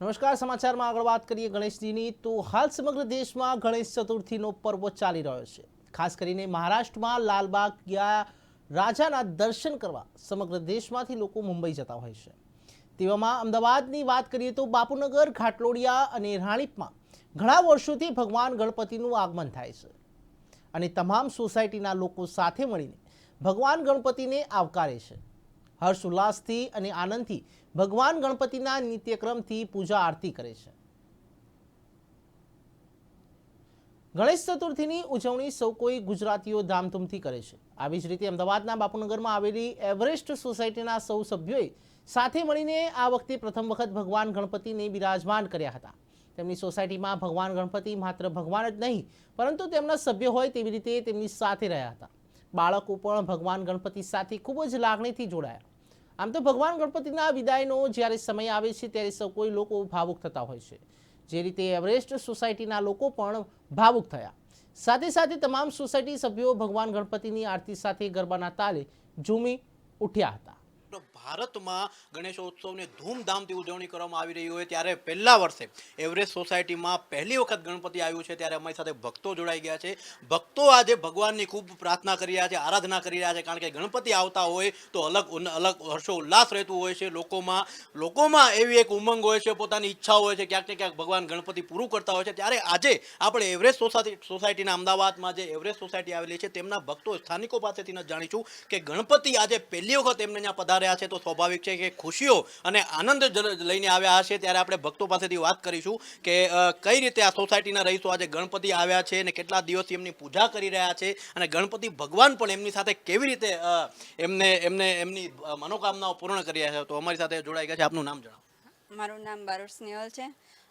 નમસ્કાર, સમાચારમાં આગળ વાત કરીએ ગણેશજીની. તો હાલ સમગ્ર દેશમાં ગણેશ ચતુર્થીનો પર્વ ચાલી રહ્યો છે. ખાસ કરીને મહારાષ્ટ્રમાં લાલબાગ ગયા રાજાના દર્શન કરવા સમગ્ર દેશમાંથી લોકો મુંબઈ જતા હોય છે. તેવામાં અમદાવાદની વાત કરીએ તો બાપુનગર, ઘાટલોડિયા અને રાણીપમાં ઘણા વર્ષોથી ભગવાન ગણપતિનું આગમન થાય છે અને તમામ સોસાયટીના લોકો સાથે મળીને ભગવાન ગણપતિને આવકારે છે. હર્ષ ઉલ્લાસથી અને આનંદથી ભગવાન ગણપતિના નિત્યક્રમથી પૂજા આરતી કરે છે. ગણેશ ચતુર્થીની ઉજવણી સૌ કોઈ ગુજરાતીઓ ધામધૂમથી કરે છે. આવી જ રીતે અમદાવાદના બાપુનગરમાં આવેલી એવરેસ્ટ સોસાયટીના સૌ સભ્યોએ સાથે મળીને આ વખતે પ્રથમ વખત ભગવાન ગણપતિને બિરાજમાન કર્યા હતા. તેમની સોસાયટીમાં ભગવાન ગણપતિ માત્ર ભગવાન જ નહીં, પરંતુ તેમના સભ્ય હોય તેવી રીતે તેમની સાથે રહ્યા હતા. બાળકો પણ ભગવાન ગણપતિ સાથે ખૂબ જ લાગણીથી જોડાયા. આમ તો ભગવાન ગણપતિના વિદાયનો જ્યારે સમય આવે છે ત્યારે સૌ કોઈ લોકો ભાવુક થતા હોય છે. જે રીતે એવરેસ્ટ સોસાયટીના લોકો પણ ભાવુક થયા. સાથે સાથે તમામ સોસાયટી સભ્યો ભગવાન ગણપતિની આરતી સાથે ગરબાના તાલે ઝૂમી ઉઠ્યા હતા. ભારતમાં ગણેશોત્સવની ધૂમધામથી ઉજવણી કરવામાં આવી રહી હોય ત્યારે પહેલા વર્ષે એવરેસ્ટ સોસાયટીમાં પહેલી વખત ગણપતિ આવ્યું છે ત્યારે અમારી સાથે ભક્તો જોડાઈ ગયા છે. ભક્તો આજે ભગવાનની ખૂબ પ્રાર્થના કરી રહ્યા છે, આરાધના કરી રહ્યા છે, કારણ કે ગણપતિ આવતા હોય તો અલગ અલગ હર્ષો, ઉલ્લાસ રહેતું હોય છે લોકોમાં. લોકોમાં એવી એક ઉમંગ હોય છે, પોતાની ઈચ્છા હોય છે, ક્યાંક ને ક્યાંક ભગવાન ગણપતિ પૂરું કરતા હોય છે. ત્યારે આજે આપણે એવરેસ્ટ સોસાયટી સોસાયટીના અમદાવાદમાં જે એવરેસ્ટ સોસાયટી આવેલી છે, તેમના ભક્તો સ્થાનિકો પાસેથી જાણીશું કે ગણપતિ આજે પહેલી વખત એમને ત્યાં પધાર્યા છે. તો સ્વાભાવિક છે કે ખુશીઓ અને આનંદ લઈને આવ્યા હશે. ત્યારે આપણે ભક્તો પાસેથી વાત કરીશું કે કઈ રીતે આ સોસાયટીના રહીશો આજે ગણપતિ આવ્યા છે અને કેટલા દિવસથી એમની પૂજા કરી રહ્યા છે અને ગણપતિ ભગવાન પણ એમની સાથે કેવી રીતે એમને એમને, એમની મનોકામનાઓ પૂર્ણ કરી રહ્યા છે? તો અમારી સાથે જોડાઈ ગયા છે. આપનું નામ જણાવો. મારું નામ બારોટ સ્નેહલ છે.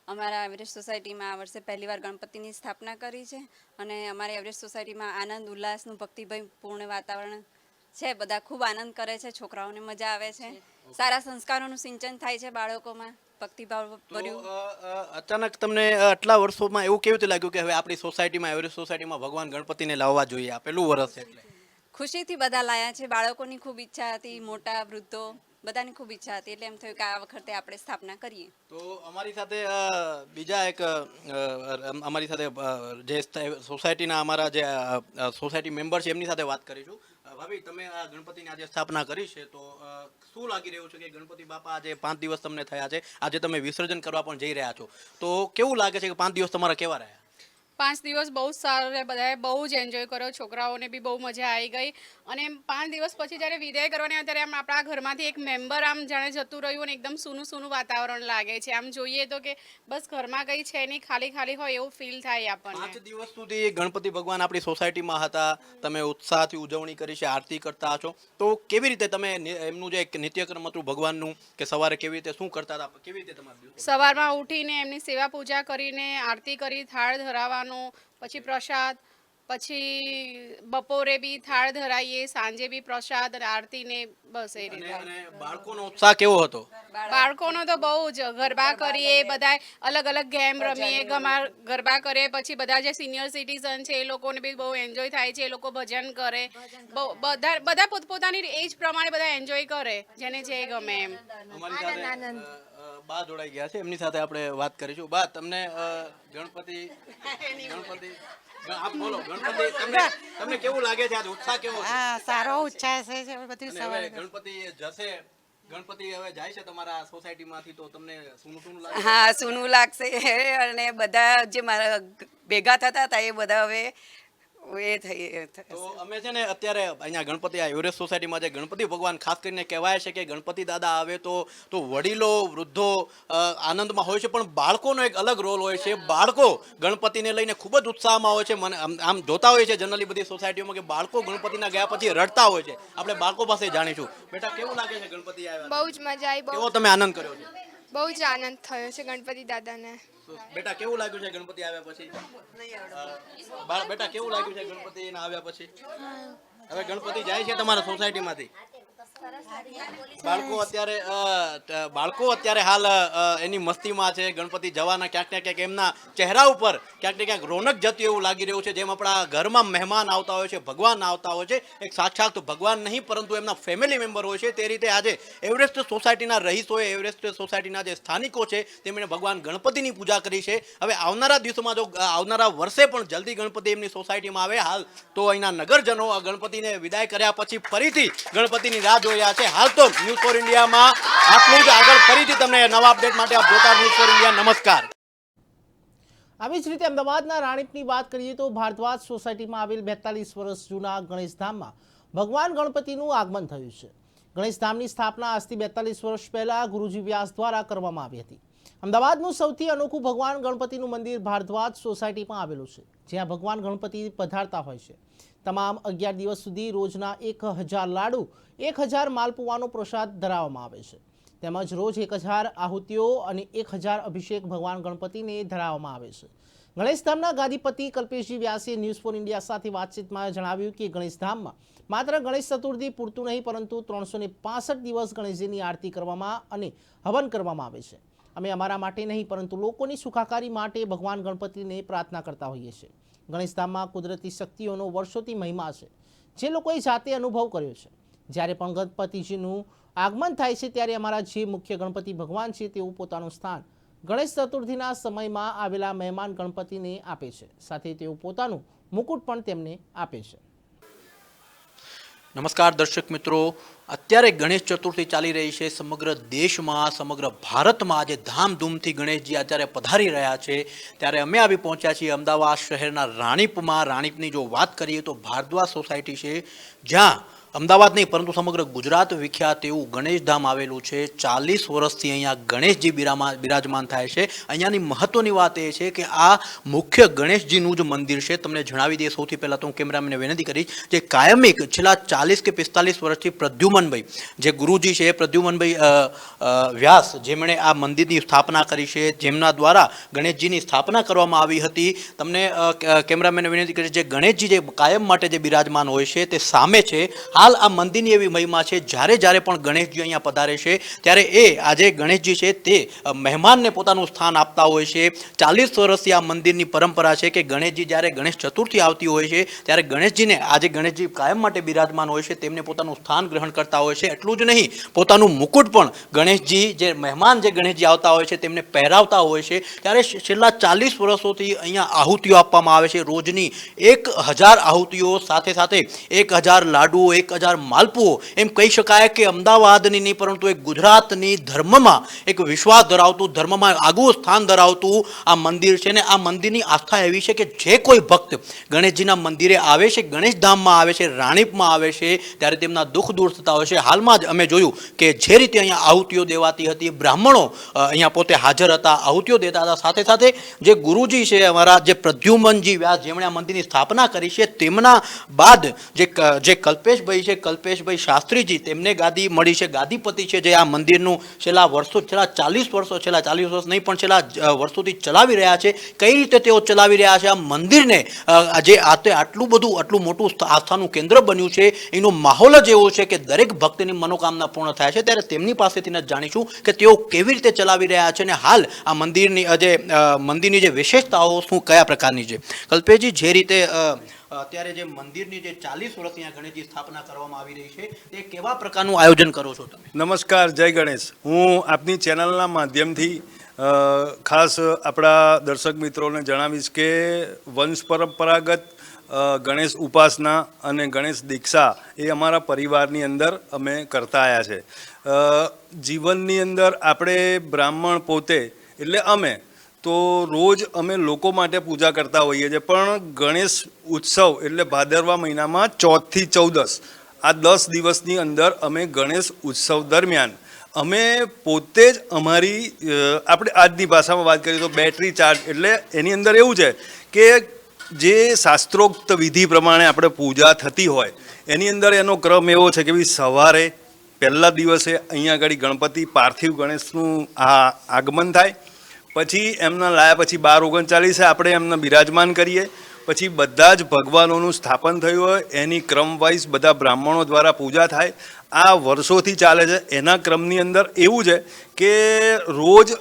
અમારા એવરેજ સોસાયટીમાં આ વર્ષે પહેલીવાર ગણપતિની સ્થાપના કરી છે અને અમારી એવરેજ સોસાયટીમાં આનંદ, ઉલ્લાસનું ભક્તિભાઈ પૂર્ણ વાતાવરણ છે બધા ખૂબ આનંદ કરે છે છોકરાઓને મજા આવે છે. સારા સંસ્કારોનું સિંચન થાય છે બાળકોમાં ભક્તિભાવ ભર્યું. અચાનક તમને આટલા વર્ષોમાં એવું કેવું લાગ્યું કે હવે આપણી સોસાયટીમાં એવરી સોસાયટીમાં ભગવાન ગણપતિને લાવવા જોઈએ આ પહેલું વર્ષ છે એટલે? ખુશીથી બધા લાયા છે બાળકોની ખૂબ ઈચ્છા હતી મોટા વૃદ્ધો બધાની ખૂબ ઈચ્છા હતી એટલે એમ થયું કે આ વખતે આપણે સ્થાપના કરીએ. તો અમારી સાથે બીજા એક અમારી સાથે જે સોસાયટીના અમારા જે સોસાયટી મેમ્બર છે એમની સાથે વાત કરીશું. ભાભી, તમે આ ગણપતિની આજે સ્થાપના કરી છે, તો શું લાગી રહ્યું છે કે ગણપતિ બાપા આજે પાંચ દિવસ તમને થયા છે? આજે તમે વિસર્જન કરવા પણ જઈ રહ્યા છો. તો કેવું લાગે છે કે પાંચ દિવસ તમારા કેવા રહ્યા? પાંચ દિવસ બહુ જ સારો રહે બધાએ બહુ જ એન્જોય કર્યો છોકરાઓને બી બહુ મજા આવી ગઈ. અને પાંચ દિવસ પછી જ્યારે વિદાય કરવાની આવે ત્યારે આમ આપણા ઘરમાંથી એક મેમ્બર આમ જાણે જતું રહ્યું અને એકદમ સૂનું સૂનું વાતાવરણ લાગે છે. આમ જોઈએ તો કે બસ ઘરમાં કંઈ છે નહીં ખાલી ખાલી હોય એવું ફીલ થાય પાંચ આપણને દિવસ સુધી ગણપતિ ભગવાન આપણી સોસાયટીમાં હતા. તમે ઉત્સાહથી ઉજવણી કરી છે આરતી કરતા છો. તો કેવી રીતે તમે એમનું જે એક નિત્યક્રમ હતું ભગવાનનું કે સવારે કેવી રીતે શું કરતા હતા? કેવી રીતે તમારું સવારમાં ઉઠીને એમની સેવા પૂજા કરીને આરતી કરી થાળ ધરાવવાનો પછી પ્રસાદ પછી બપોરે બી થાળ ધરાઈએ સાંજે બી પ્રસાદ આરતી ને બસ એ રીતે. બાળકોનો ઉત્સાહ કેવો હતો? બાળકોનો તો બહુ જ ગરબા કરીએ બધા અલગ અલગ ગેમ રમીએ ગમા ગરબા કરીએ પછી બધા જે સિનિયર સિટીઝન છે એ લોકોને બી બહુ એન્જોય થાય છે એ લોકો ભજન કરે. બહુ બધા બધા પોતપોતાની એજ પ્રમાણે બધા એન્જોય કરે જેને જે ગમે એમ. આનંદ. બા જોડાઈ ગયા છે. એમની સાથે આપણે વાત કરીશું. બા તમને ગણપતિ ગણપતિ આપ બોલો ગણપતિ તમને તમને કેવું લાગે છે? આજ ઉત્સાહ કેવો છે? હા સારો ઉચ્છાસ છે બધું હવે સવારે. ગણપતિ જશે. ગણપતિ હવે જાય છે તમારા સોસાયટીમાંથી તો તમને લાગે? હા સૂનું લાગશે. અને બધા જે મારા ભેગા થતા હતા એ બધા હવે એ થઈ તો અમે છે ને અત્યારે અહીંયા ગણપતિ આ એવરેસ્ટ સોસાયટીમાં જે ગણપતિ ભગવાન ખાસ કરીને કહેવાય છે કે ગણપતિ દાદા આવે તો તો વડીલો વૃદ્ધો આનંદમાં હોય છે પણ બાળકોનો એક અલગ રોલ હોય છે. બાળકો ગણપતિને લઈને ખૂબ જ ઉત્સાહમાં હોય છે. મને આમ- આમ જોતા હોય છે જનરલી બધી સોસાયટીઓમાં કે બાળકો ગણપતિના ગયા પછી રડતા હોય છે. આપણે બાળકો પાસે જાણીશું. બેટા કેવું લાગે છે ગણપતિ આવ્યા? બહુ જ મજા આવી બહુ તમે આનંદ કર્યો છે? બહુ જ આનંદ થયો છે ગણપતિ દાદાને. બેટા કેવું લાગ્યું છે ગણપતિ આવ્યા પછી? બેટા કેવું લાગ્યું છે ગણપતિ આવ્યા પછી? હવે ગણપતિ જાય છે તમારા સોસાયટીમાંથી બાળકો અત્યારે બાળકો અત્યારે હાલ એની મસ્તીમાં છે. ગણપતિ જવાના ક્યાંક ને ક્યાંક એમના ચહેરા ઉપર ક્યાંક ને ક્યાંક રોનક જતી એવું લાગી રહ્યું છે. જેમ આપણા ઘરમાં મહેમાન આવતા હોય છે ભગવાન આવતા હોય છે. એક સાક્ષાત ભગવાન નહીં પરંતુ એમના ફેમિલી મેમ્બર હોય છે. તે રીતે આજે એવરેસ્ટ સોસાયટીના રહીશોએ એવરેસ્ટ સોસાયટીના જે સ્થાનિકો છે તેમણે ભગવાન ગણપતિની પૂજા કરી છે. હવે આવનારા દિવસોમાં જો આવનારા વર્ષે પણ જલ્દી ગણપતિ એમની સોસાયટીમાં આવે. હાલ તો અહીંના નગરજનો આ ગણપતિને વિદાય કર્યા પછી ફરીથી ગણપતિની રાહ રહ્યા છે. હાલ તો ન્યૂઝ ફોર ઇન્ડિયામાં આટલું જ આગળ ફરીથી તમને નવા અપડેટ માટે આપ જોતા ન્યૂઝ ફોર ઇન્ડિયા નમસ્કાર. આવી જ રીતે અમદાવાદના રાણીપની વાત કરીએ તો ભારદ્વાજ સોસાયટીમાં આવેલ બેતાલીસ વર્ષ જૂના ગણેશધામમાં ભગવાન ગણપતિનું આગમન થયું છે. ગણેશધામની સ્થાપના આજથી બેતાલીસ વર્ષ પહેલા ગુરુજી વ્યાસ દ્વારા કરવામાં આવી હતી. અમદાવાદનું સૌથી અનોખું ભગવાન ગણપતિનું મંદિર ભારદ્વાજ સોસાયટીમાં આવેલું છે, જ્યાં ભગવાન ગણપતિ પધારતા હોય છે. તમામ અગિયાર દિવસ સુધી રોજના એક હજાર લાડુ, એક હજાર માલપુવાનો પ્રસાદ ધરાવવામાં આવે છે. તેમજ રોજ એક હજાર આહુતિઓ અને એક હજાર અભિષેક ભગવાન ગણપતિને ધરાવવામાં આવે છે. ગણેશધામના ગાદીપતિ કલ્પેશજી વ્યાસે ન્યૂઝ ફોર ઇન્ડિયા સાથે વાતચીતમાં જણાવ્યું કે ગણેશધામમાં માત્ર ગણેશ ચતુર્થી પૂરતું નહીં, પરંતુ ત્રણસો દિવસ ગણેશજીની આરતી કરવામાં અને હવન કરવામાં આવે છે. અમે અમારા માટે નહીં, પરંતુ લોકોની સુખાકારી માટે ભગવાન ગણપતિને પ્રાર્થના કરતા હોઈએ છીએ. ગણેશધામમાં કુદરતી શક્તિઓનો વર્ષોથી મહિમા છે. જે લોકોએ જાતે અનુભવ કર્યો છે. જ્યારે પણ ગણપતિજીનું આગમન થાય છે, ત્યારે અમારા જે મુખ્ય ગણપતિ ભગવાન છે, તેઓ પોતાનું સ્થાન ગણેશ ચતુર્થીના સમયમાં આવેલા મહેમાન ગણપતિને આપે છે. સાથે તેઓ પોતાનું મુકુટ પણ તેમને આપે છે. નમસ્કાર દર્શક મિત્રો. અત્યારે ગણેશ ચતુર્થી ચાલી રહી છે. સમગ્ર દેશમાં, સમગ્ર ભારતમાં આજે ધામધૂમથી ગણેશજી અત્યારે પધારી રહ્યા છે. ત્યારે અમે આવી પહોંચ્યા છીએ અમદાવાદ શહેરના રાણીપમાં. રાણીપની જો વાત કરીએ તો ભારદ્વાજ સોસાયટી છે, જ્યાં અમદાવાદ નહીં, પરંતુ સમગ્ર ગુજરાત વિખ્યાત એવું ગણેશધામ આવેલું છે. ચાલીસ વર્ષથી અહીંયા ગણેશજી બિરામા, બિરાજમાન થાય છે. અહીંયાની મહત્વની વાત એ છે કે આ મુખ્ય ગણેશજીનું જ મંદિર છે. તમને જણાવી દઈએ, સૌથી પહેલાં તો હું કેમેરામેનને વિનંતી કરીશ જે કાયમિક છેલ્લા ચાલીસ કે પિસ્તાલીસ વર્ષથી પ્રદ્યુમનભાઈ, જે ગુરુજી છે, એ પ્રદ્યુમનભાઈ વ્યાસ, જેમણે આ મંદિરની સ્થાપના કરી છે, જેમના દ્વારા ગણેશજીની સ્થાપના કરવામાં આવી હતી. તમને કેમેરામેને વિનંતી કરીશ, જે ગણેશજી જે કાયમ માટે જે બિરાજમાન હોય છે, તે સામે છે. હાલ આ મંદિરની એવી મહિમા છે, જ્યારે જ્યારે પણ ગણેશજી અહીંયા પધારે છે, ત્યારે એ આજે ગણેશજી છે તે મહેમાનને પોતાનું સ્થાન આપતા હોય છે. ચાલીસ વર્ષથી આ મંદિરની પરંપરા છે કે ગણેશજી જ્યારે ગણેશ ચતુર્થી આવતી હોય છે, ત્યારે ગણેશજીને આજે ગણેશજી કાયમ માટે બિરાજમાન હોય છે, તેમને પોતાનું સ્થાન ગ્રહણ કરતા હોય છે. એટલું જ નહીં, પોતાનું મુકુટ પણ ગણેશજી, જે મહેમાન જે ગણેશજી આવતા હોય છે, તેમને પહેરાવતા હોય છે. ત્યારે છેલ્લા ચાલીસ વર્ષોથી અહીંયા આહુતિઓ આપવામાં આવે છે. રોજની એક હજાર આહુતિઓ, સાથે સાથે એક હજાર લાડુઓ, એક હજાર માલપુઓ. એમ કહી શકાય કે અમદાવાદની નહીં, પરંતુ એક ગુજરાતની ધર્મમાં એક વિશ્વાસ ધરાવતું, ધર્મમાં આગવું સ્થાન ધરાવતું આ મંદિર છે. ને આ મંદિરની આસ્થા એવી છે કે જે કોઈ ભક્ત ગણેશજીના મંદિરે આવે છે ગણેશધામમાં આવે છે, રાણીપમાં આવે છે, ત્યારે તેમના દુઃખ દૂર થતા હોય છે. હાલમાં જ અમે જોયું કે જે રીતે અહીંયા આહુતિઓ દેવાતી હતી, બ્રાહ્મણો અહીંયા પોતે હાજર હતા, આહુતિઓ દેતા હતા. સાથે સાથે જે ગુરુજી છે, અમારા જે પ્રદ્યુમનજી વ્યાસ, જેમણે આ મંદિરની સ્થાપના કરી છે, તેમના બાદ જે જે કલ્પેશભાઈ છે કલ્પેશભાઈ શાસ્ત્રીજી, તેમને ગાદી મળી છે. ગાદીપતિ છે જે આ મંદિરનું છેલ્લા વર્ષો, છેલ્લા ચાલીસ વર્ષો, છેલ્લા ચાલીસ વર્ષ નહીં, પણ છેલ્લા વર્ષોથી ચલાવી રહ્યા છે. કઈ રીતે તેઓ ચલાવી રહ્યા છે? આ મંદિરને જે આતે આટલું બધું, આટલું મોટું આસ્થાનું કેન્દ્ર બન્યું છે, એનો માહોલ જ એવો છે કે દરેક ભક્તની મનોકામના પૂર્ણ થાય છે. ત્યારે તેમની પાસેથી જાણીશું કે તેઓ કેવી રીતે ચલાવી રહ્યા છે અને હાલ આ મંદિરની જે મંદિરની જે વિશેષતાઓ શું, કયા પ્રકારની છે? કલ્પેશજી, જે રીતે અત્યારે જે મંદિરની જે ચાલીસ વર્ષ ત્યાં ગણેશજી સ્થાપના કરવામાં આવી રહી છે, તે કેવા પ્રકારનું આયોજન કરો છો તમે? નમસ્કાર, જય ગણેશ. હું આપની ચેનલના માધ્યમથી ખાસ આપણા દર્શક મિત્રોને જણાવીશ કે વંશ પરંપરાગત ગણેશ ઉપાસના અને ગણેશ દીક્ષા એ અમારા પરિવારની અંદર અમે કરતા આવ્યા છે. જીવનની અંદર આપણે બ્રાહ્મણ પોતે, એટલે અમે તો રોજ અમે લોકો માટે પૂજા કરતા હોઈએ છીએ. પણ ગણેશ ઉત્સવ એટલે ભાદરવા મહિનામાં ચોથથી ચૌદસ. આ દસ દિવસની અંદર અમે ગણેશ ઉત્સવ દરમિયાન અમે પોતે જ અમારી આપણે આજની ભાષામાં વાત કરીએ તો બેટરી ચાર્જ એટલે એની અંદર એવું છે કે જે શાસ્ત્રોક્ત વિધિ પ્રમાણે આપણે પૂજા થતી હોય, એની અંદર એનો ક્રમ એવો છે કે ભાઈ સવારે પહેલા દિવસે અહીંયા આગળ ગણપતિ પાર્થિવ ગણેશનું આ આગમન થાય પછી એમના લાયા પછી બાર ઓગણચાલીસે આપણે એમને બિરાજમાન કરીએ. પછી બધા જ ભગવાનોનું સ્થાપન થયું હોય, એની ક્રમવાઇઝ બધા બ્રાહ્મણો દ્વારા પૂજા થાય. આ વર્ષોથી ચાલે છે. એના ક્રમની અંદર એવું છે કે રોજ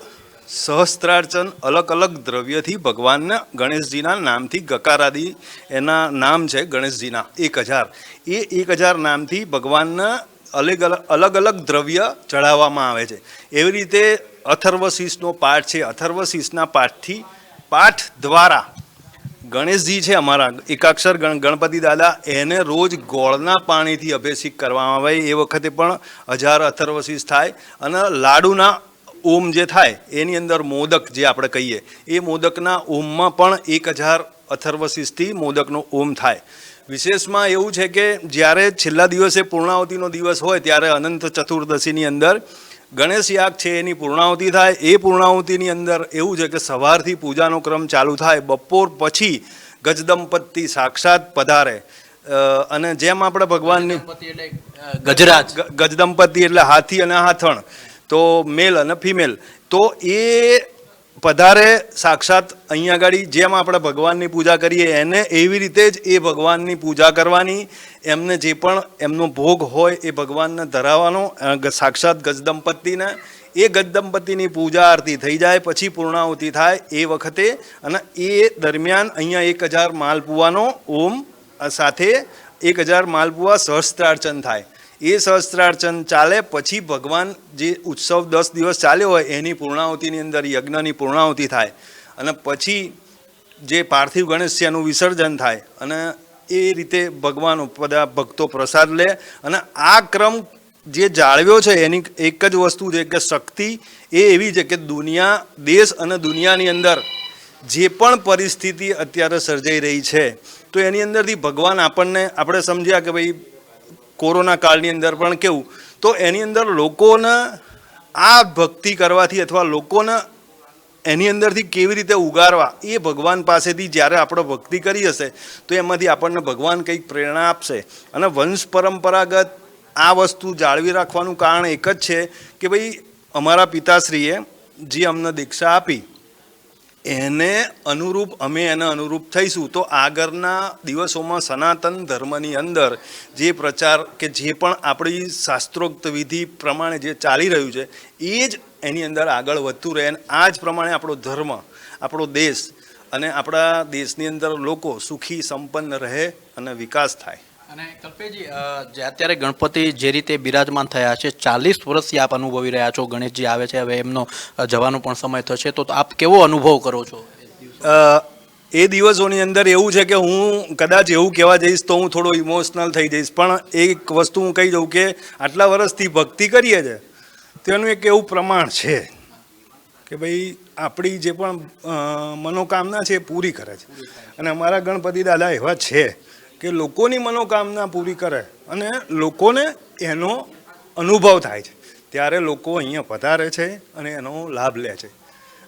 સહસ્ત્રાર્ચન અલગ અલગ દ્રવ્યથી ભગવાનને ગણેશજીના નામથી ગકારાદી, એના નામ છે ગણેશજીના એક હજાર. એ એક હજાર નામથી ભગવાનના અલગ અલગ અલગ અલગ દ્રવ્ય ચઢાવવામાં આવે છે. એવી રીતે અથર્વશીષનો પાઠ છે. અથર્વશીષના પાઠથી પાઠ દ્વારા ગણેશજી છે અમારા એકાક્ષર ગણ, ગણપતિ દાદા, એને રોજ ગોળના પાણીથી અભિષેક કરવામાં આવે. એ વખતે પણ હજાર અથર્વશીષ થાય અને લાડુના ઓમ જે થાય, એની અંદર મોદક જે આપણે કહીએ, એ મોદકના ઓમમાં પણ એક હજાર અથર્વશીષથી મોદકનો ઓમ થાય. વિશેષમાં એવું છે કે જ્યારે છેલ્લા દિવસે પૂર્ણાવતીનો દિવસ હોય, ત્યારે અનંત ચતુર્દશીની અંદર ગણેશ યાગ છે એની પૂર્ણાહુતિ થાય. એ પૂર્ણાહુતિની અંદર એવું છે કે સવારથી પૂજાનો ક્રમ ચાલુ થાય બપોર પછી ગજદંપતિ સાક્ષાત પધારે. અને જેમ આપણે ભગવાનની ગજરાજ. ગજદંપતિ એટલે હાથી અને હાથણ. તો મેલ અને ફિમેલ તો એ પધારે સાક્ષાત અહીંયા આગળ જેમ આપણે ભગવાનની પૂજા કરીએ, એને એવી રીતે જ એ ભગવાનની પૂજા કરવાની, એમને જે પણ એમનો ભોગ હોય એ ભગવાનને ધરાવવાનો સાક્ષાત ગજદંપતિને. એ ગજદંપતિની પૂજા આરતી થઈ જાય, પછી પૂર્ણાહુતિ થાય એ વખતે, અને એ દરમિયાન અહીંયા એક હજાર માલપુવાનો ઓમ સાથે એક હજાર માલપુઆ સહસ્ત્રાર્ચન થાય. એ સહસ્ત્રાર્ચન ચાલે, પછી ભગવાન જે ઉત્સવ દસ દિવસ ચાલ્યો હોય, એની પૂર્ણાહુતિની અંદર, યજ્ઞની પૂર્ણાહુતિ થાય. અને પછી જે પાર્થિવ ગણેશ એનું વિસર્જન થાય. અને એ રીતે ભગવાન બધા ભક્તો પ્રસાદ લે. અને આ ક્રમ જે જાળવ્યો છે, એની એક જ વસ્તુ છે કે શક્તિ એ એવી છે કે દુનિયા, દેશ અને દુનિયાની અંદર જે પણ પરિસ્થિતિ અત્યારે સર્જાઈ રહી છે, તો એની અંદરથી ભગવાન આપણને, આપણે સમજ્યા કે ભાઈ કોરોના કાળની અંદર પણ કેવું, તો એની અંદર લોકોને આ ભક્તિ કરવાથી અથવા લોકોને એની અંદરથી કેવી રીતે ઉગારવા, એ ભગવાન પાસેથી જ્યારે આપણે ભક્તિ કરી હશે, તો એમાંથી આપણને ભગવાન કંઈક પ્રેરણા આપશે. અને વંશ પરંપરાગત આ વસ્તુ જાળવી રાખવાનું કારણ એક જ છે કે ભાઈ અમારા પિતાશ્રીએ જે અમને દીક્ષા આપી એને અનુરૂપ, અમે એને અનુરૂપ થઈશું. તો આગળના દિવસોમાં સનાતન ધર્મની અંદર જે પ્રચાર કે જે પણ આપણી શાસ્ત્રોક્ત વિધિ પ્રમાણે જે ચાલી રહ્યું છે, એ જ એની અંદર આગળ વધતું રહે. અને આ જ પ્રમાણે આપણો ધર્મ, આપણો દેશ અને આપણા દેશની અંદર લોકો સુખી, સંપન્ન રહે અને વિકાસ થાય. અને કલ્પેજી જે અત્યારે ગણપતિ જે રીતે બિરાજમાન થયા છે ચાલીસ વર્ષથી આપ અનુભવી રહ્યા છો ગણેશજી આવે છે હવે એમનો જવાનો પણ સમય થશે. તો આપ કેવો અનુભવ કરો છો એ દિવસોની અંદર એવું છે કે હું કદાચ એવું કહેવા જઈશ તો હું થોડો ઇમોશનલ થઈ જઈશ. પણ એક વસ્તુ હું કહી દઉં કે આટલા વર્ષથી ભક્તિ કરીએ છે તેનું એક એવું પ્રમાણ છે કે ભાઈ આપણી જે પણ મનોકામના છે એ પૂરી કરે છે. અને અમારા ગણપતિ દાદા એવા છે. કે લોકોની મનોકામના પૂરી કરે અને લોકોને એનો અનુભવ થાય છે. ત્યારે લોકો અહીંયા પધારે છે અને એનો લાભ લે છે.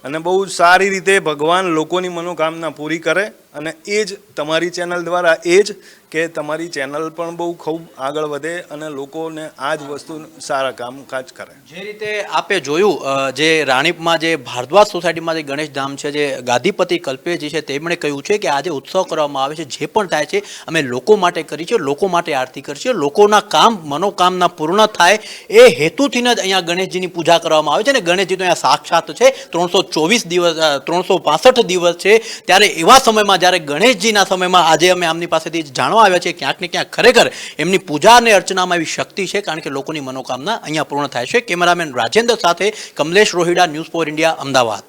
અને બહુ સારી રીતે ભગવાન લોકોની મનોકામના પૂરી કરે અને એ જ તમારી ચેનલ દ્વારા એ જ કે તમારી ચેનલ પણ બહુ ખૂબ આગળ વધે અને લોકોને આ જ વસ્તુ સારા કામકાજ કરે. જે રીતે આપે જોયું જે રાણીપમાં જે ભારદ્વાજ સોસાયટીમાં જે ગણેશ ધામ છે, જે ગાદીપતિ કલ્પેજી છે, તેમણે કહ્યું છે કે આજે ઉત્સવ કરવામાં આવે છે, જે પણ થાય છે, અમે લોકો માટે કરી છે, લોકો માટે આરતી કરી છે, લોકોના કામ, મનોકામના પૂર્ણ થાય એ હેતુથી જ અહીંયા ગણેશજીની પૂજા કરવામાં આવે છે અને ગણેશજી તો અહીંયા સાક્ષાત છે, ત્રણસો ચોવીસ દિવસ ત્રણસો દિવસ છે, ત્યારે એવા સમયમાં જ્યારે ગણેશજીના સમયમાં આજે અમે આમની પાસેથી જાણવા આવ્યા છે ક્યાંક ને ક્યાંક ખરેખર એમની પૂજા અને અર્ચનામાં એવી શક્તિ છે કારણ કે લોકોની મનોકામના અહીંયા પૂર્ણ થાય છે કેમેરામેન રાજેન્દ્ર સાથે Kamlesh Rohida news for India Ahmedabad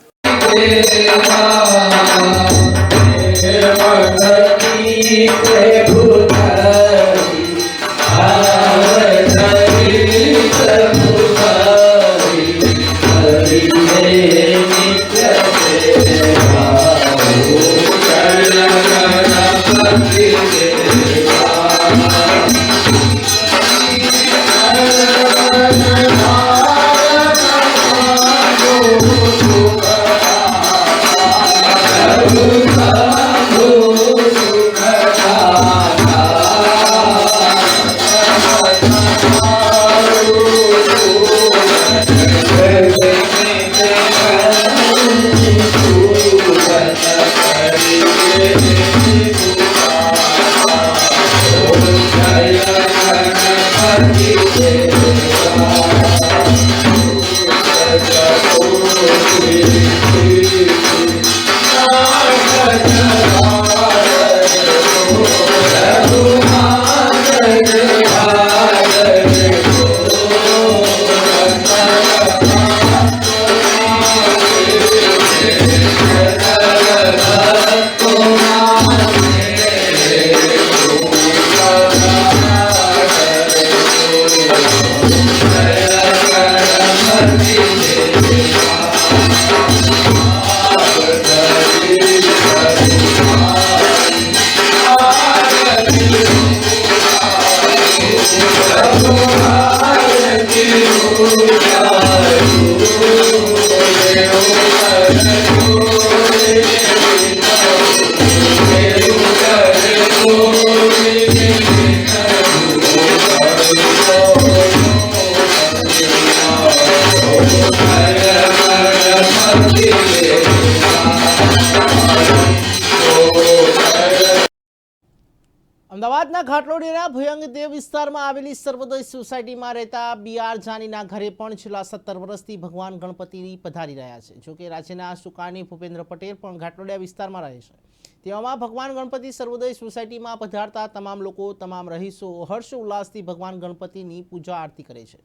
અમદાવાદના ઘાટલોડીના ભુયંગદેવ વિસ્તારમાં આવેલી સર્વોદય સોસાયટીમાં રહેતા બી આર જાનીના ઘરે પણ છેલ્લા સત્તર વર્ષથી ભગવાન ગણપતિની પધારી રહ્યા છે. જોકે રાજ્યના સુકાની ભૂપેન્દ્ર પટેલ પણ ઘાટલોડિયા વિસ્તારમાં રહે છે. તેવામાં ભગવાન ગણપતિ સર્વોદય સોસાયટીમાં પધારતા તમામ લોકો, તમામ રહીશો હર્ષ ઉલ્લાસથી ભગવાન ગણપતિની પૂજા આરતી કરે છે.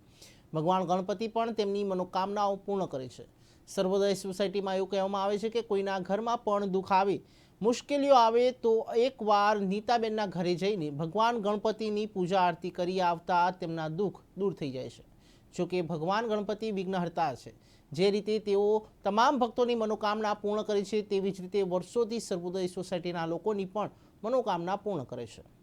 ભગવાન ગણપતિ પણ તેમની મનોકામનાઓ પૂર્ણ કરે છે. સર્વોદય સોસાયટીમાં એવું કહેવામાં આવે છે કે કોઈના ઘરમાં પણ દુઃખ આવે મુશ્કેલીઓ આવે તો એકવાર નીતાબેનના ઘરે જઈને ભગવાન ગણપતિની પૂજા આરતી કરી આવતા તેમના દુઃખ દૂર થઈ જાય છે. જોકે ભગવાન ગણપતિ વિઘ્નહર્તા છે. જે રીતે તેઓ તમામ ભક્તોની મનોકામના પૂર્ણ કરે છે, તેવી જ રીતે વર્ષોથી સર્વોદય સોસાયટીના લોકોની પણ મનોકામના પૂર્ણ કરે છે.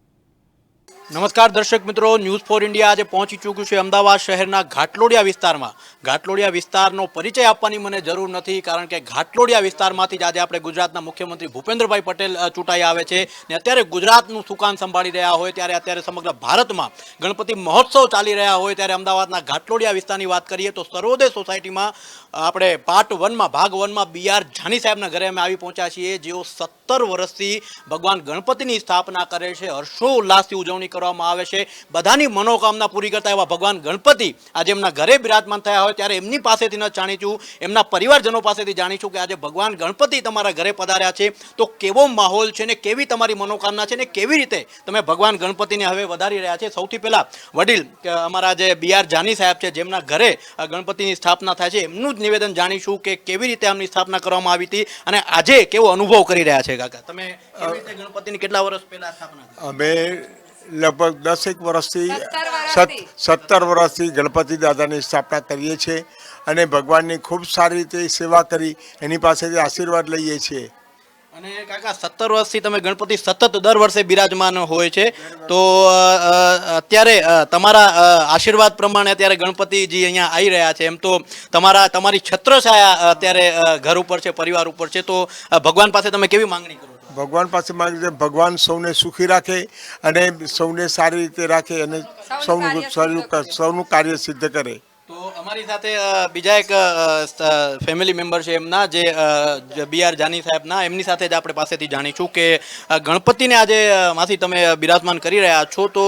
નમસ્કાર દર્શક મિત્રો ન્યૂઝ ફોર ઇન્ડિયા આજે પહોંચી ચૂક્યું છે અમદાવાદ શહેરના ઘાટલોડિયા વિસ્તારમાં. ઘાટલોડિયા વિસ્તારનો પરિચય આપવાની મને જરૂર નથી, કારણ કે ઘાટલોડિયા વિસ્તારમાંથી જ આજે આપણે ગુજરાતના મુખ્યમંત્રી ભૂપેન્દ્રભાઈ પટેલ ચૂંટાઈ આવે છે. ને અત્યારે ગુજરાતનું સુકાન સંભાળી રહ્યા હોય, ત્યારે અત્યારે સમગ્ર ભારતમાં ગણપતિ મહોત્સવ ચાલી રહ્યા હોય, ત્યારે અમદાવાદના ઘાટલોડિયા વિસ્તારની વાત કરીએ તો સર્વોદય સોસાયટીમાં આપણે પાર્ટ વનમાં, ભાગ વનમાં બી આર જાની સાહેબના ઘરે અમે આવી પહોંચ્યા છીએ, જેઓ સત્તર વર્ષથી ભગવાન ગણપતિની સ્થાપના કરે છે. હર્ષો ઉલ્લાસથી ઉજવણી કરવામાં આવે છે. બધાની મનોકામના પૂરી કરતા એવા ભગવાન ગણપતિ આજે એમના ઘરે બિરાજમાન થયા હોય ત્યારે એમની પાસેથી ન જાણીશું એમના પરિવારજનો પાસેથી જાણીશું કે આજે ભગવાન ગણપતિ તમારા ઘરે પધાર્યા છે. તો કેવો માહોલ છે ને કેવી તમારી મનોકામના છે ને કેવી રીતે તમે ભગવાન ગણપતિને હવે વધારી રહ્યા છે? સૌથી પહેલા વડીલ અમારા જે બી આર જાની સાહેબ છે, જેમના ઘરે ગણપતિની સ્થાપના થાય છે, એમનું જ નિવેદન જાણીશું કે કેવી રીતે આમની સ્થાપના કરવામાં આવી હતી અને આજે કેવો અનુભવ કરી રહ્યા છે કાકા? તમે ગણપતિની કેટલા વર્ષ પહેલા સ્થાપના અમે લગભગ દસેક વર્ષથી સત્તર વર્ષથી. સત- સત્તર વર્ષથી ગણપતિ દાદાની સ્થાપના કરીએ છીએ અને ભગવાનની ખૂબ સારી રીતે સેવા કરી એની પાસેથી આશીર્વાદ લઈએ છીએ. અને કાકા સત્તર વર્ષથી તમે ગણપતિ સતત દર વર્ષે બિરાજમાન હોય છે. તો અત્યારે તમારા આશીર્વાદ પ્રમાણે અત્યારે ગણપતિજી અહીંયા આવી રહ્યા છે. એમ તો તમારા તમારી છત્રછાયા અત્યારે ઘર ઉપર છે પરિવાર ઉપર છે. તો ભગવાન પાસે તમે કેવી માંગણી કરો? છો ભગવાન પાસે માગે છે ભગવાન સૌને સુખી રાખે અને સૌને સારી રીતે રાખે અને સૌનું સારું સૌનું કાર્ય સિદ્ધ કરે. તો અમારી સાથે બીજા એક ફેમિલી મેમ્બર છે એમના જે બી આર જાની સાહેબના એમની સાથે જ આપણે પાસેથી જાણીશું કે ગણપતિને આજે માંથી તમે બિરાજમાન કરી રહ્યા છો તો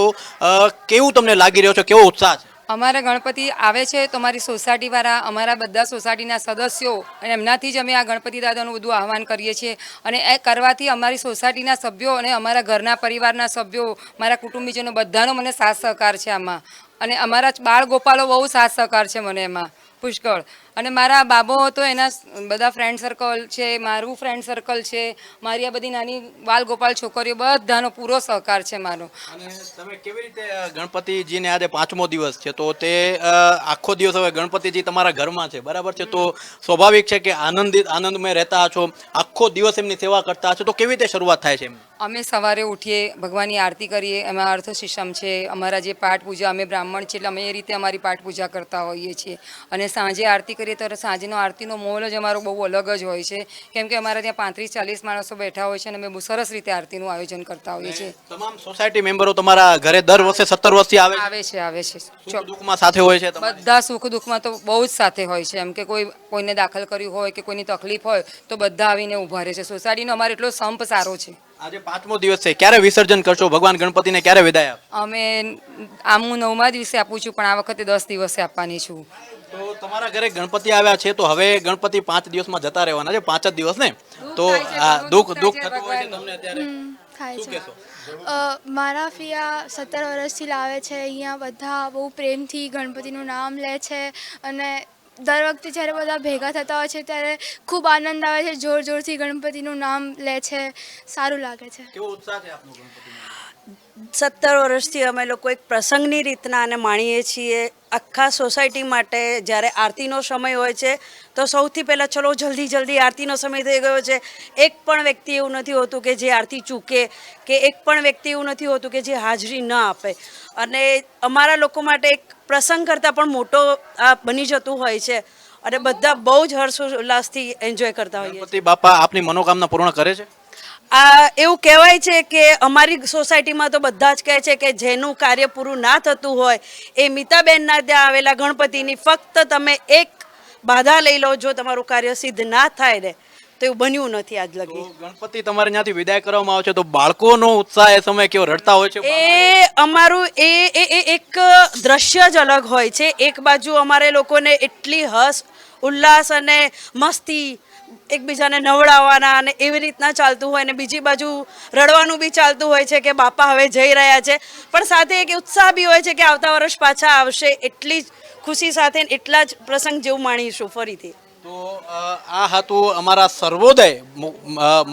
કેવું તમને લાગી રહ્યો છે? કેવો ઉત્સાહ છે? અમારા ગણપતિ આવે છે તો અમારી સોસાયટીવાળા, અમારા બધા સોસાયટીના સદસ્યો અને એમનાથી જ અમે આ ગણપતિ દાદાનું બધું આહવાન કરીએ છીએ. અને એ કરવાથી અમારી સોસાયટીના સભ્યો અને અમારા ઘરના પરિવારના સભ્યો, મારા કુટુંબીજનો બધાનો મને સાથ સહકાર છે આમાં. અને અમારા બાળ ગોપાલો બહુ સાથ સહકાર છે મને એમાં. પુષ્કળ. અને મારા બાબો તો એના બધા ફ્રેન્ડ સર્કલ છે મારું ફ્રેન્ડ સર્કલ છે મારી આ બધી નાની બાલ ગોપાલ છોકરીઓ બધાનો પૂરો સહકાર છે મારો. તમે કેવી રીતે ગણપતિજીને આજે પાંચમો દિવસ છે તો તે આખો દિવસ હવે ગણપતિજી તમારા ઘરમાં છે બરાબર છે? તો સ્વાભાવિક છે કે આનંદિત આનંદમય રહેતા છો આખો દિવસ એમની સેવા કરતા છો તો કેવી રીતે શરૂઆત થાય છે અમે સવારે ઉઠીએ ભગવાનની આરતી કરીએ એમાં અર્થ શિષમ છે અમારા જે પાઠ પૂજા અમે બ્રાહ્મણ છે એટલે અમે એ રીતે અમારી પાઠ પૂજા કરતા હોઈએ છીએ. અને સાંજે આરતી કરીએ તો સાંજનો આરતીનો મોલ જ અમારો બહુ અલગ જ હોય છે. કેમ કે અમારા ત્યાં પાંત્રીસ ચાલીસ માણસો બેઠા હોય છે અને અમે બહુ સરસ રીતે આરતીનું આયોજન કરતા હોઈએ છીએ. તમામ સોસાયટી મેમ્બરો તમારા ઘરે દર વર્ષે સત્તર વર્ષથી આવે છે? આવે છે આવે છે. દુઃખમાં સાથે હોય છે બધા સુખ દુઃખમાં તો બહુ જ સાથે હોય છે. એમ કે કોઈ કોઈને દાખલ કર્યું હોય કે કોઈની તકલીફ હોય તો બધા આવીને ઊભા રહે છે. સોસાયટીનો અમારો એટલો સંપ સારો છે. આજે પાંચમો દિવસ છે. ક્યારે વિસર્જન કરશો? ભગવાન ગણપતિને ક્યારે વિદાય અમે આમ હું નવમા દિવસે આપું છું પણ આ વખતે દસ દિવસે આપવાની છું. તો તમારા ઘરે ગણપતિ આવ્યા છે તો હવે ગણપતિ પાંચ દિવસમાં જતા રહેવાના છે પાંચ જ દિવસ ને? તો દુઃખ દુઃખ થતું હોય છે તમને અત્યારે. થાય છે. મારા ફિયા સત્તર વર્ષથી લાવે છે અહીંયા બધા બહુ પ્રેમથી ગણપતિનું નામ લે છે અને દર વખતે જ્યારે બધા ભેગા થતા હોય છે ત્યારે ખૂબ આનંદ આવે છે જોર જોરથી ગણપતિનું નામ લે છે. સારું લાગે છે. કેવો ઉત્સાહ છે આપનો ગણપતિમાં? સત્તર વર્ષથી અમે લોકો એક પ્રસંગની રીતના આને માણીએ છીએ. આખા સોસાયટી માટે જ્યારે આરતીનો સમય હોય છે, તો સૌથી પહેલાં ચલો જલ્દી જલ્દી આરતીનો સમય થઈ ગયો છે. એક પણ વ્યક્તિ એવું નથી હોતું કે જે આરતી ચૂકે, કે એક પણ વ્યક્તિ એવું નથી હોતું કે જે હાજરી ન આપે. અને અમારા લોકો માટે એક પ્રસંગ કરતાં પણ મોટો આ બની જતું હોય છે. અને બધા બહુ જ હર્ષોલ્લાસથી એન્જોય કરતા હોઈએ બાપા આપની મનોકામના પૂર્ણ કરે છે? આ એવું કહેવાય છે કે અમારી સોસાયટીમાં તો બધા જ કહે છે કે જેનું કાર્ય પૂરું ના થતું હોય એ મીતાબેનના ત્યાં આવેલા ગણપતિની ફક્ત તમે એક બાધા લઈ લો જો તમારું કાર્ય સિદ્ધ ના થાય ને તો એવું બન્યું નથી આજ લગી. ગણપતિ તમારે ત્યાંથી વિદાય કરવામાં આવે છે તો બાળકોનો ઉત્સાહ એ સમય કેવો રડતા હોય છે? એ અમારું એ એ એ એક દ્રશ્ય જ અલગ હોય છે. એક બાજુ અમારે લોકોને એટલી હસ ઉલ્લાસ અને મસ્તી એકબીજાને નવડાવવાના અને એવી રીતના ચાલતું હોય ને બીજી બાજુ રડવાનું બી ચાલતું હોય છે કે બાપા હવે જઈ રહ્યા છે. પણ સાથે એક ઉત્સાહ બી હોય છે કે આવતા વર્ષ પાછા આવશે એટલી જ ખુશી સાથે એટલા જ પ્રસંગ જેવું માણીશું ફરીથી. તો આ હતું અમારા સર્વોદય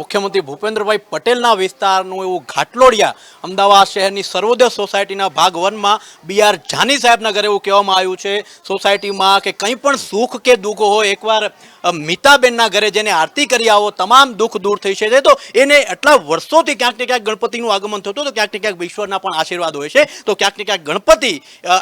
મુખ્યમંત્રી ભૂપેન્દ્રભાઈ પટેલના વિસ્તારનું એવું ઘાટલોડિયા, અમદાવાદ શહેરની સર્વોદય સોસાયટીના ભાગ વનમાં બી આર જાની સાહેબના ઘરે એવું કહેવામાં આવ્યું છે. સોસાયટીમાં કે કંઈ પણ સુખ કે દુઃખ હોય, એકવાર મિતાબેનના ઘરે જેને આરતી કરી આવો, તમામ દુઃખ દૂર થઈ છે તો એને એટલા વર્ષોથી ક્યાંક ને ક્યાંક ગણપતિનું આગમન થતું તો ક્યાંક ને ક્યાંક ઈશ્વરના પણ આશીર્વાદ હોય છે. તો ક્યાંક ને ક્યાંક ગણપતિ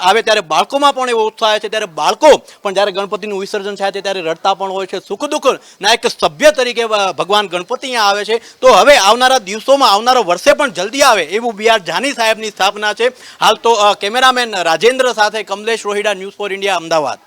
આવે ત્યારે બાળકોમાં પણ એવો ઉત્સાહ છે. ત્યારે બાળકો પણ જ્યારે ગણપતિનું વિસર્જન થાય છે, ત્યારે રડતા પણ હોય છે. સુખ દુઃખ ના એક સભ્ય તરીકે ભગવાન ગણપતિ અહીંયા આવે છે. તો હવે આવનારા દિવસોમાં, આવનારા વર્ષે પણ જલ્દી આવે એવું બી જાની સાહેબની સ્થાપના છે. હાલ તો કેમેરામેન રાજેન્દ્ર સાથે Kamlesh Rohida, news for India, Ahmedabad.